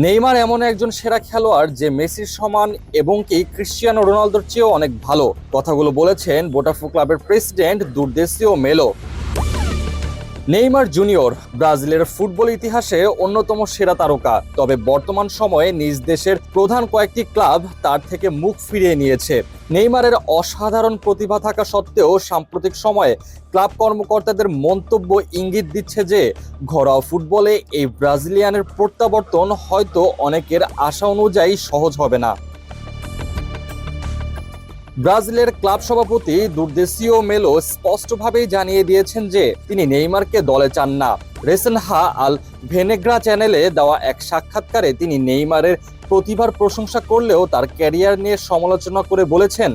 Neymar এমন একজন সেরা খেলোয়াড় যে মেসির সমান এবং কি ক্রিশ্চিয়ানো রোনালদোর চেয়েও অনেক ভালো। কথাগুলো বলেছেন বোটাফো ক্লাবের প্রেসিডেন্ট দুর্দেশীয় মেলো। নেইমার জুনিয়র, ব্রাজিলের ফুটবল ইতিহাসে অন্যতম সেরা তারকা। তবে বর্তমান সময়ে নিজ দেশের প্রধান কয়েকটি ক্লাব তার থেকে মুখ ফিরিয়ে নিয়েছে। নেইমারের অসাধারণ প্রতিভা থাকা সত্ত্বেও সাম্প্রতিক সময়ে ক্লাব কর্মকর্তাদের মন্তব্য ইঙ্গিত দিচ্ছে যে, ঘরোয়া ফুটবলে এই ব্রাজিলিয়ানের প্রত্যাবর্তন হয়তো অনেকের আশা অনুযায়ী সহজ হবে না। ব্রাজিলের ক্লাব সভাপতি দুর্দেশীয় মেলো স্পষ্টভাবেই জানিয়ে দিয়েছেন যে তিনি নেইমারকে দলে চান না। রেসেনহা আল ভেনেগ্রা চ্যানেলে দেওয়া এক সাক্ষাৎকারে তিনি নেইমারের প্রতিভার প্রশংসা করলেও তার ক্যারিয়ার নিয়ে সমালোচনা করে বলেছেন,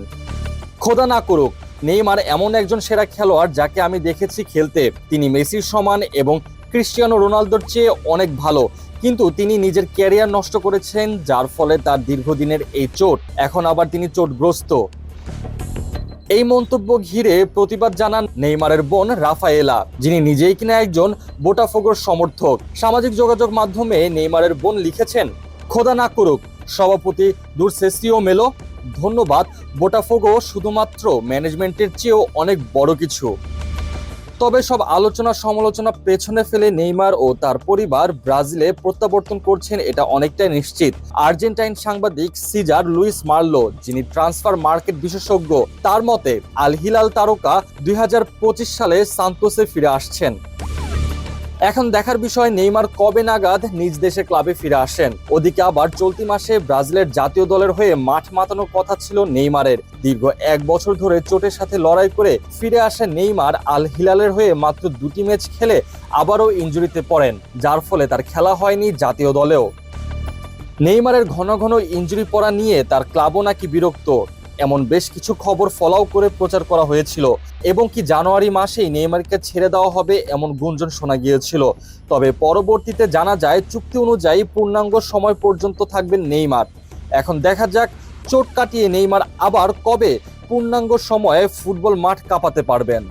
খোদা না করুক, নেইমার এমন একজন সেরা খেলোয়াড় যাকে আমি দেখেছি খেলতে। তিনি মেসির সমান এবং ক্রিশ্চিয়ানো রোনালদোর চেয়ে অনেক ভালো। কিন্তু তিনি নিজের ক্যারিয়ার নষ্ট করেছেন, যার ফলে তার দীর্ঘদিনের এই চোট। এখন আবার তিনি চোটগ্রস্ত। এই মন্তব্য ঘিরে প্রতিবাদ জানান নেইমারের বোন রাফায়েলা, যিনি নিজেই কিনা একজন বোটাফোগোর সমর্থক। সামাজিক যোগাযোগ মাধ্যমে নেইমারের বোন লিখেছেন, খোদা না করুক, সভাপতি দুরসেসিও মেলো। ধন্যবাদ বোটাফোগো শুধুমাত্র ম্যানেজমেন্টের চেয়েও অনেক বড় কিছু। তবে সব আলোচনা সমালোচনা পেছনে ফেলে নেইমার ও তার পরিবার ব্রাজিলে প্রত্যাবর্তন করছেন এটা অনেকটাই নিশ্চিত। আর্জেন্টাইন সাংবাদিক সিজার লুইস মার্লো, যিনি ট্রান্সফার মার্কেট বিশেষজ্ঞ, তার মতে আল হিলাল তারকা দুই হাজার পঁচিশ সালে সান্তোসে ফিরে আসছেন। এখন দেখার বিষয়, নেইমার কবে নাগাদ নিজ দেশে ক্লাবে ফিরে আসেন? ওদিকে আবার চলতি মাসে ব্রাজিলের জাতীয় দলের হয়ে মাঠ মাতানোর কথা ছিল নেইমারের। দীর্ঘ এক বছর ধরে চোটের সাথে লড়াই করে ফিরে আসে নেইমার আল হিলালের হয়ে মাত্র দুটি ম্যাচ খেলে আবারও ইঞ্জুরিতে পড়েন, যার ফলে তার খেলা হয়নি জাতীয় দলেও। নেইমারের ঘন ঘন ইঞ্জুরি পড়া নিয়ে তার ক্লাবও নাকি বিরক্ত। এমন বেশ কিছু খবর ফলাও করে প্রচার করা হয়েছিল। এবং কি জানুয়ারি মাসেই নেইমারকে ছেড়ে দেওয়া হবে এমন গুঞ্জন শোনা গিয়েছিল। তবে পরবর্তীতে জানা যায়, চুক্তি অনুযায়ী পূর্ণাঙ্গ সময় পর্যন্ত থাকবেন নেইমার। এখন দেখা যাক, চোট কাটিয়ে নেইমার আবার কবে পূর্ণাঙ্গ সময়ে ফুটবল মাঠ কাঁপাতে পারবেন।